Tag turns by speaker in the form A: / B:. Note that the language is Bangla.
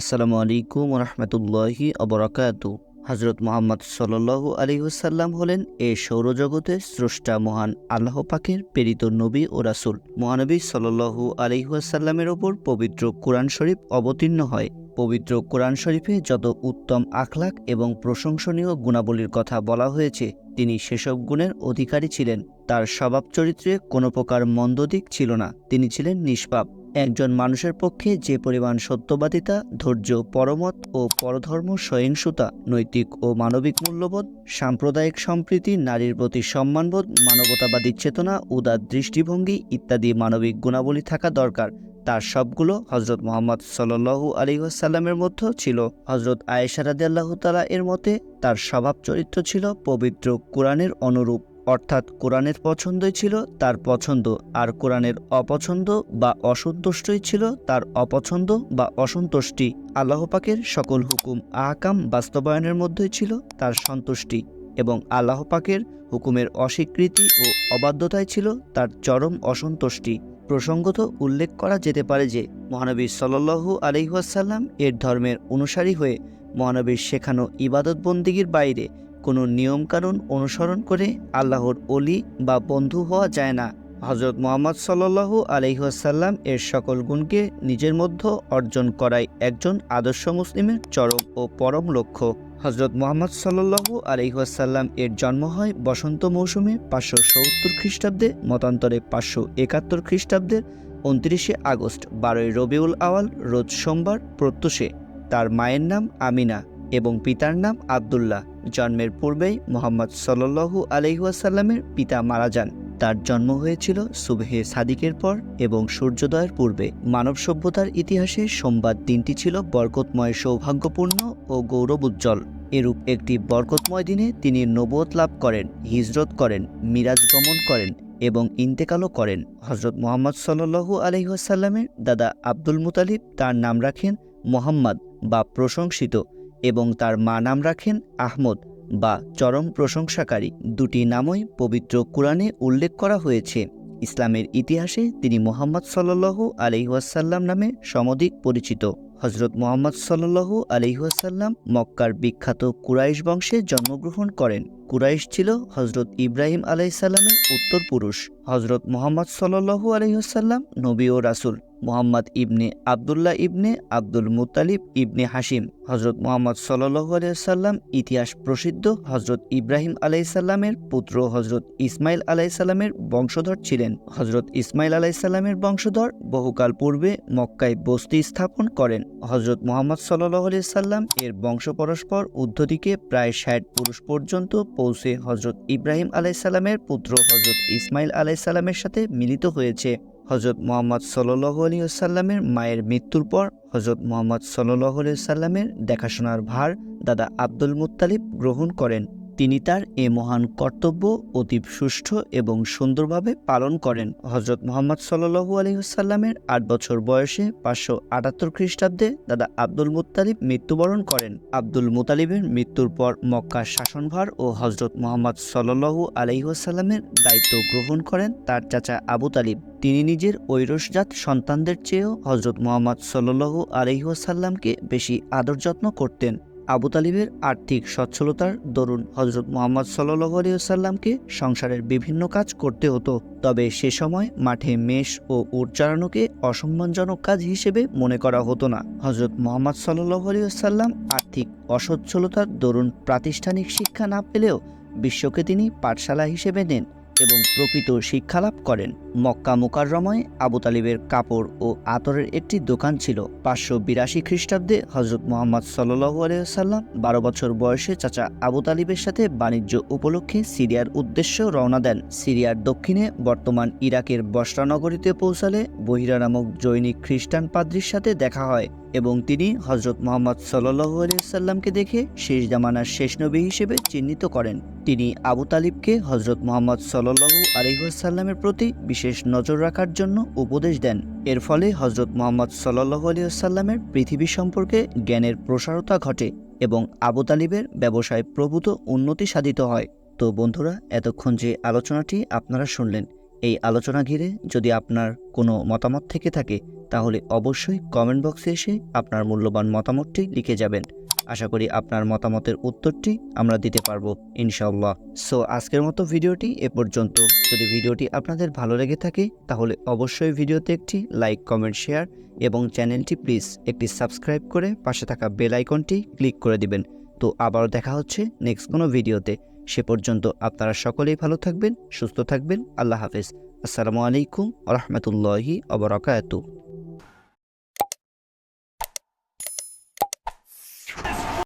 A: আসসালামু আলাইকুম রহমতুল্লাহি অবরাকাতু। হজরত মোহাম্মদ সাল্লু আলিহাসাল্লাম হলেন এ সৌরজগতের স্রষ্টা মহান আল্লাহ পাকের প্রেরিত নবী ও রাসুল। মহানবী সাল্লু আলিহাসাল্লামের ওপর পবিত্র কোরআন শরীফ অবতীর্ণ হয়। পবিত্র কোরআন শরীফে যত উত্তম আখলাক এবং প্রশংসনীয় গুণাবলীর কথা বলা হয়েছে, তিনি সেসব গুণের অধিকারী ছিলেন। তার স্বভাব চরিত্রে কোনো প্রকার মন্দ দিক ছিল না। তিনি ছিলেন নিষ্পাপ। একজন মানুষের পক্ষে যে পরিমাণ সত্যবাদিতা, ধৈর্য, পরমত ও পরধর্ম সহিংসতা, নৈতিক ও মানবিক মূল্যবোধ, সাম্প্রদায়িক সম্প্রীতি, নারীর প্রতি সম্মানবোধ, মানবতাবাদী চেতনা, উদার দৃষ্টিভঙ্গি ইত্যাদি মানবিক গুণাবলী থাকা দরকার। তার সবগুলো হজরত মোহাম্মদ সাল্লু আলী আসাল্লামের মধ্যেও ছিল। হজরত আয়েশারাদি আল্লাহ তালা এর মতে, তার স্বভাব চরিত্র ছিল পবিত্র কোরআনের অনুরূপ। অর্থাৎ কোরআনের পছন্দই ছিল তার পছন্দ, আর কোরআনের অপছন্দ বা অসন্তুষ্টই ছিল তার অপছন্দ বা অসন্তুষ্টি। আল্লাহপাকের সকল হুকুম আহকাম বাস্তবায়নের মধ্যেই ছিল তার সন্তুষ্টি, এবং আল্লাহপাকের হুকুমের অস্বীকৃতি ও অবাধ্যতায় ছিল তার চরম অসন্তুষ্টি। প্রসঙ্গত উল্লেখ করা যেতে পারে যে, মহানবী সাল্লু আলহিহাসাল্লাম এর ধর্মের অনুসারী হয়ে মহানবীর শেখানো ইবাদতবন্দিগির বাইরে কোনো নিয়মকানুন অনুসরণ করে আল্লাহর অলি বা বন্ধু হওয়া যায় না। হজরত মোহাম্মদ সাল্লু আলহিহাসাল্লাম এর সকল গুণকে নিজের মধ্যে অর্জন করাই একজন আদর্শ মুসলিমের চরম ও পরম লক্ষ্য। হজরত মোহাম্মদ সাল্লু আলহিহাসাল্লাম এর জন্ম হয় বসন্ত মৌসুমে পাঁচশো সত্তর খ্রিস্টাব্দে, মতান্তরে পাঁচশো একাত্তর খ্রিস্টাব্দের উনত্রিশে আগস্ট, বারোই রবিউল আওয়াল, রোজ সোমবার প্রত্যুষে। তার মায়ের নাম আমিনা। এবং পিতার নাম আবদুল্লাহ। জন্মের পূর্বেই মোহাম্মদ সাল্লু আলহিহাসাল্লামের পিতা মারা যান। তার জন্ম হয়েছিল সুবহে সাদিকের পর এবং সূর্যোদয়ের পূর্বে। মানব সভ্যতার ইতিহাসে সোমবার দিনটি ছিল বরকতময়, সৌভাগ্যপূর্ণ ও গৌরবোজ্জ্বল। এরূপ একটি বরকতময় দিনে তিনি নবত লাভ করেন, হিজরত করেন, মিরাজ গমন করেন এবং ইন্তেকালও করেন। হজরত মোহাম্মদ সাল্লু আলহিহাসাল্লামের দাদা আব্দুল মুতালিব তার নাম রাখেন মোহাম্মদ বা প্রশংসিত। এবং তার মা নাম রাখেন আহমদ বা চরম প্রশংসাকারী। দুটি নামই পবিত্র কোরআনে উল্লেখ করা হয়েছে। ইসলামের ইতিহাসে তিনি মোহাম্মদ সাল্লু আলহিহাসাল্লাম নামে সমধিক পরিচিত। হজরত মোহাম্মদ সাল্লু আলহিহাসাল্লাম মক্কার বিখ্যাত কুরাইশ বংশে জন্মগ্রহণ করেন। কুরাইশ ছিল হজরত ইব্রাহিম আলাইসাল্লামের উত্তরপুরুষ হজরত মোহাম্মদ সাল্লু আলহিহাসাল্লাম নবী ও রাসুল। মোহাম্মদ ইবনে আবদুল্লাহ ইবনে আব্দুল মুতালিব ইবনে হাসিম হজরত মোহাম্মদ সাল্লু আলাইসাল্লাম ইতিহাস প্রসিদ্ধ হজরত ইব্রাহিম আলাইসাল্লামের পুত্র হজরত ইসমাইল আলাইসাল্লামের বংশধর ছিলেন। হজরত ইসমাইল আলাইসাল্লামের বংশধর বহুকাল পূর্বে মক্কায় বস্তি স্থাপন করেন। হজরত মোহাম্মদ সাল্লাহ সাল্লাম এর বংশ পরস্পর উদ্ধদিকে প্রায় ষাট পুরুষ পর্যন্ত পৌঁছে হজরত ইব্রাহিম আলাইসাল্লামের পুত্র হজরত ইসমাইল আলাইসাল্লামের সাথে মিলিত হয়েছে। হজরত মোহাম্মদ সল্লাহ আলী সাল্লামের মায়ের মৃত্যুর পর হজরত মোহাম্মদ সল্লাহ আলী সাল্লামের দেখাশোনার ভার দাদা আব্দুল মুত্তালিব গ্রহণ করেন। তিনি তার এ মহান কর্তব্য অতীব সুষ্ঠু এবং সুন্দরভাবে পালন করেন। হজরত মোহাম্মদ সাল্লু আলহিসাল্লামের আট বছর বয়সে পাঁচশো আটাত্তর খ্রিস্টাব্দে দাদা আব্দুল মুত্তালিব মৃত্যুবরণ করেন। আব্দুল মুতালিবের মৃত্যুর পর মক্কার শাসনভার ও হজরত মোহাম্মদ সাল্লু আলহিহাসাল্লামের দায়িত্ব গ্রহণ করেন তার চাচা আবু তালিব। তিনি নিজের ঐরসজাত সন্তানদের চেয়েও হজরত মোহাম্মদ সাল্লু আলহিহাসাল্লামকে বেশি আদর যত্ন করতেন। আবু তালিবের আর্থিক সচ্ছলতার দরুন হজরত মোহাম্মদ সাল্লু আলিয়াল্লামকে সংসারের বিভিন্ন কাজ করতে হতো। তবে সে সময় মাঠে মেষ ও উট চালানোকে অসম্মানজনক কাজ হিসেবে মনে করা হতো না। হজরত মোহাম্মদ সাল্লু আলিয়াল্লাম আর্থিক অসচ্ছলতার দরুন প্রাতিষ্ঠানিক শিক্ষা না পেলেও বিশ্বকে তিনি পাঠশালা হিসেবে নেন। এবং প্রকৃত শিক্ষালাভ করেন। মক্কা মোকাররমায় আবু তালিবের কাপড় ও আতরের একটি দোকান ছিল। পাঁচশো বিরাশি খ্রিস্টাব্দে হজরত মোহাম্মদ সাল্লু আলিয়াল্লাম বারো বছর বয়সে চাচা আবু তালিবের সাথে বাণিজ্য উপলক্ষে সিরিয়ার উদ্দেশ্য রওনা দেন। সিরিয়ার দক্ষিণে বর্তমান ইরাকের বসরানগরীতে পৌঁছালে বহিরা নামক জৈনিক খ্রিস্টান পাদ্রির সাথে দেখা হয়। এবং তিনি হজরত মোহাম্মদ সাল্লু আলিয়াল্লামকে দেখে শেষ জামানার শেষ নবী হিসেবে চিহ্নিত করেন। তিনি আবু তালিবকে হজরত মোহাম্মদ সাল্লু আলিহাসাল্লামের প্রতি বিশেষ নজর রাখার জন্য উপদেশ দেন। এর ফলে হজরত মোহাম্মদ সাল্লু আলিয়াল্লামের পৃথিবী সম্পর্কে জ্ঞানের প্রসারতা ঘটে এবং আবু তালিবের ব্যবসায় প্রভূত উন্নতি সাধিত হয়। তো বন্ধুরা, এতক্ষণ যে আলোচনাটি আপনারা শুনলেন এই আলোচনা ঘিরে যদি আপনার কোনো মতামত থেকে থাকে, তাহলে অবশ্যই কমেন্ট বক্সে এসে আপনার মূল্যবান মতামতটি লিখে যাবেন। আশা করি আপনার মতামতের উত্তরটি আমরা দিতে পারব ইনশাল্লাহ সো আজকের মতো ভিডিওটি এ পর্যন্ত। যদি ভিডিওটি আপনাদের ভালো লেগে থাকে, তাহলে অবশ্যই ভিডিওতে একটি লাইক কমেন্ট শেয়ার এবং চ্যানেলটি প্লিজ একটি সাবস্ক্রাইব করে পাশে থাকা বেল আইকনটি ক্লিক করে দিবেন। তো আবার দেখা হচ্ছে নেক্সট কোনো ভিডিওতে। সে পর্যন্ত আপনারা সকলেই ভালো থাকবেন সুস্থ থাকবেন। আল্লাহ হাফেজ। আসসালামু আলাইকুম রহমতুল্লাহি অবরাকাতু